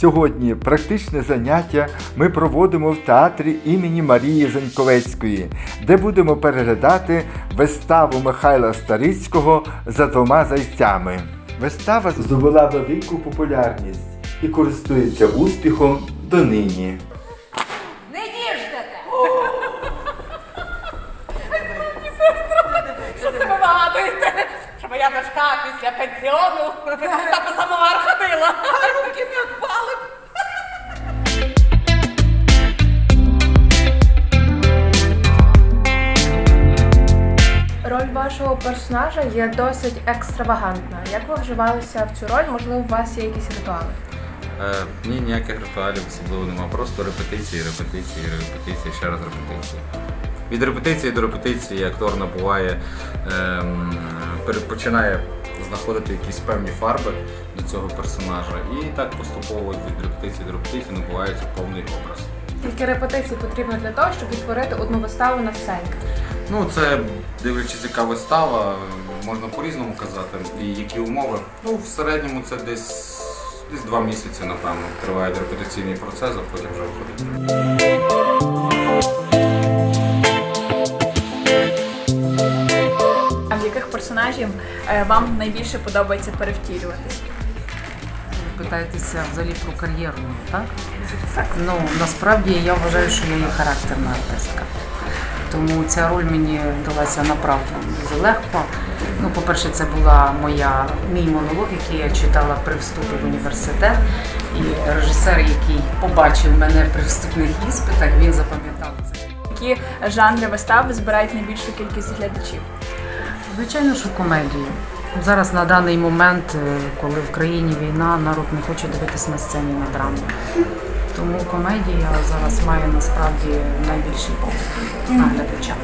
Сьогодні практичне заняття ми проводимо в театрі імені Марії Заньковецької, де будемо переглядати виставу Михайла Старицького за двома зайцями. Вистава здобула велику популярність і користується успіхом донині. Не їждете! Що це ви? Що моя дочка після пенсіону та по самовар ходила, а руки не вашого персонажа є досить екстравагантна. Як ви вживалися в цю роль? Можливо, у вас є якісь ритуали? Е, ні, ніяких ритуалів особливо немає. Просто репетиції, репетиції, репетиції, ще раз репетиції. Від репетиції до репетиції актор набуває, ем, починає знаходити якісь певні фарби до цього персонажа. І так поступово від репетиції до репетиції набувається повний образ. Скільки репетицій потрібно для того, щоб відтворити одну виставу на сцені? Ну, це дивлячись, яка вистава, можна по-різному казати. І які умови. Ну, в середньому це десь, десь два місяці, напевно, триває репетиційний процес, а потім вже виходить. А в яких персонажів е, вам найбільше подобається перевтілюватись? питаєтеся взагалі про кар'єру, так? Ну насправді я вважаю, що я є характерна артистка. Тому ця роль мені далася направду дуже легко. Ну, по-перше, це була моя мій монолог, який я читала при вступі в університет. І режисер, який побачив мене при вступних іспитах, він запам'ятав це. Які жанри вистав збирають найбільшу кількість глядачів? Звичайно, що комедію. Зараз на даний момент, е, коли в країні війна, народ не хоче дивитись на сцені на драму. Тому комедія зараз має насправді найбільший попит на глядача.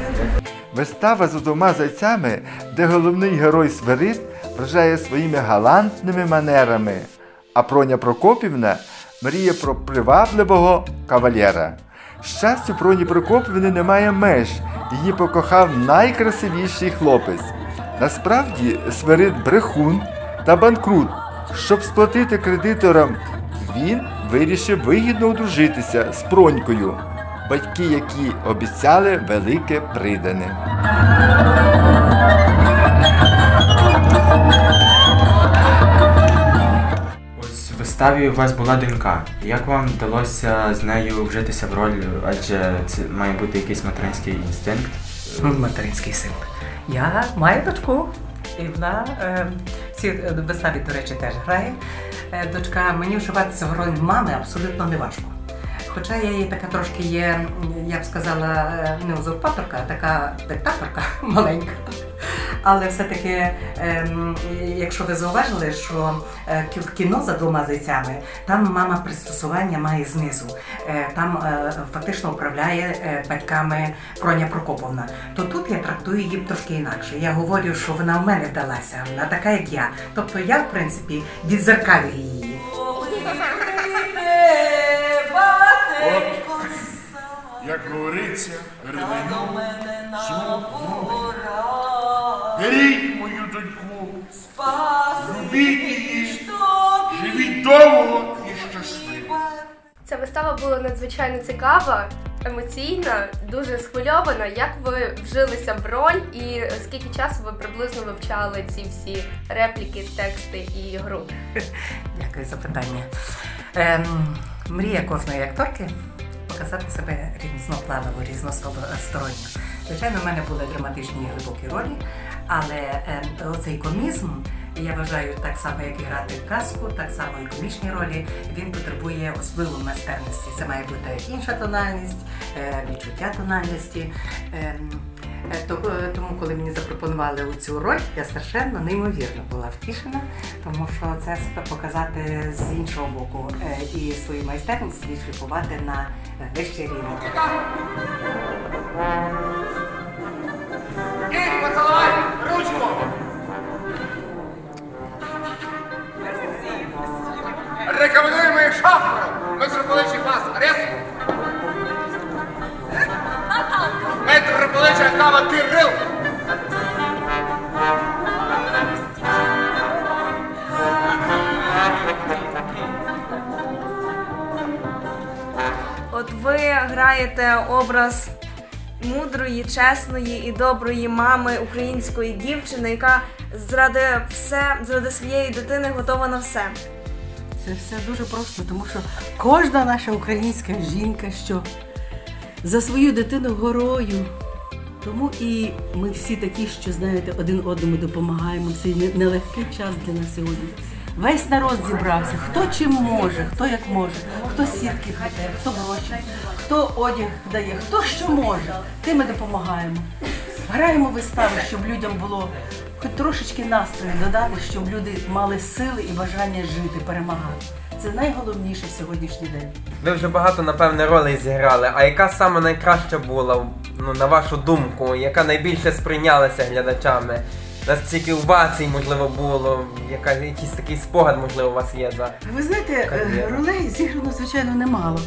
Вистава з двома зайцями, де головний герой Свирид вражає своїми галантними манерами, а Проня Прокопівна мріє про привабливого кавалєра. Щастю, Проні Прокопівни немає меж, її покохав найкрасивіший хлопець. Насправді, Свирид брехун та банкрут. Щоб сплатити кредиторам, він вирішив вигідно одружитися з Пронькою, батьки які обіцяли велике придане. Ось в виставі у вас була донька. Як вам вдалося з нею вжитися в роль, адже це має бути якийсь материнський інстинкт? материнський син. Я маю дочку, і вона е, в цій е, виставі, до речі, теж грає. Е, дочка, мені вживатися в роль мами абсолютно не важко. Хоча я її така трошки є, я б сказала, е, не узурпаторка, а така диктаторка маленька. Але все-таки, ем, якщо ви зауважили, що е, кіно за двома зайцями, там мама пристосування має знизу. Е, Там е, фактично управляє батьками Проня Прокоповна. То тут я трактую її трошки інакше. Я говорю, що вона в мене вдалася, вона така, як я. Тобто я, в принципі, відзеркалюю її. Як говориться, ревеню, Ця була надзвичайно цікава, емоційна, дуже схвильована. Як ви вжилися в роль і скільки часу ви приблизно вивчали ці всі репліки, тексти і гру? Дякую за питання. Ем, мрія кожної акторки показати себе різнопланово, різносторонньо. Звичайно, в мене були драматичні і глибокі ролі, але ем, оцей комізм, я вважаю, так само, як і грати казку, так само і комічні ролі, він потребує особливої майстерності. Це має бути інша тональність, е, відчуття тональності. Ем, Е, е, Тому, коли мені запропонували цю роль, я страшенно неймовірно була втішена, тому що це себе показати з іншого боку і свою майстерність відшліфувати на вищий рівень. Кафра, митрополичий пас Арес. Наталка. Митрополича Кирил. От ви граєте образ мудрої, чесної і доброї мами української дівчини, яка зради все, зради своєї дитини готова на все. Це все дуже просто, тому що кожна наша українська жінка, що за свою дитину горою. Тому і ми всі такі, що знаєте, один одному допомагаємо не- нелегкий час для нас сьогодні. Весь народ зібрався, хто чим може, хто як може, хто сітки плете, хто гроші, хто одяг дає, хто що може, тим ми допомагаємо. Граємо вистави, щоб людям було трошечки настрою додати, щоб люди мали сили і бажання жити, перемагати. Це найголовніше в сьогоднішній день. Ви вже багато, напевне, ролей зіграли. А яка саме найкраща була, ну, на вашу думку, яка найбільше сприйнялася глядачами? Настільки овацій, можливо, було, яка, якийсь такий спогад, можливо, у вас є за. Ви знаєте, е, Кар'єра. ролей зіграно, звичайно, немало.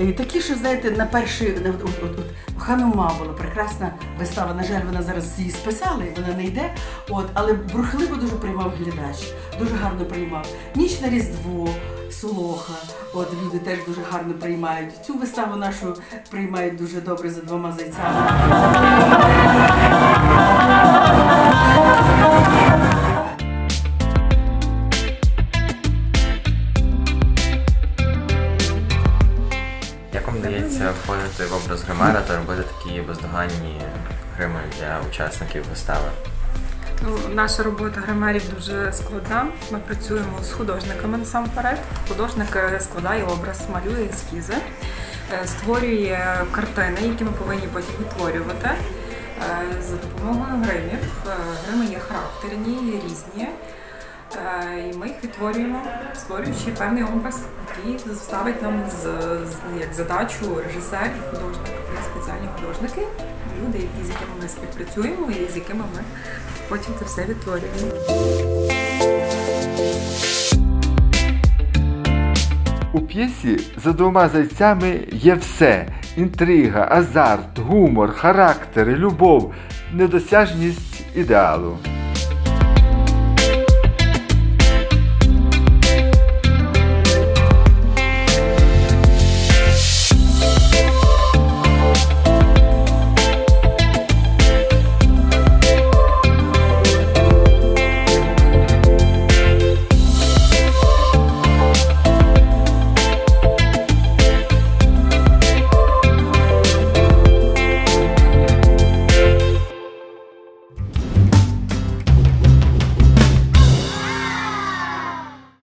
Е, Такі, що знаєте, на перший на- от, от, от, Ханума була прекрасна вистава. На жаль, вона зараз її списали, вона не йде. От, але бурхливо дуже приймав глядач, дуже гарно приймав. Ніч на Різдво, Солоха. От люди теж дуже гарно приймають. Цю виставу нашу приймають дуже добре за двома зайцями. Бездоганні грими для учасників вистави? Ну, наша робота гримерів дуже складна. Ми працюємо з художниками насамперед. Художник е, складає образ, малює ескізи, е, створює картини, які ми повинні потім відтворювати. Е, За допомогою гримів. Грими є характерні, різні. Е, І ми їх відтворюємо, створюючи певний образ, який ставить нам з, з- як задачу режисер художник. Спеціальні художники, люди, які, з якими ми співпрацюємо і з якими ми потім це все відтворюємо. У п'єсі за двома зайцями є все: інтрига, азарт, гумор, характери, любов, недосяжність ідеалу.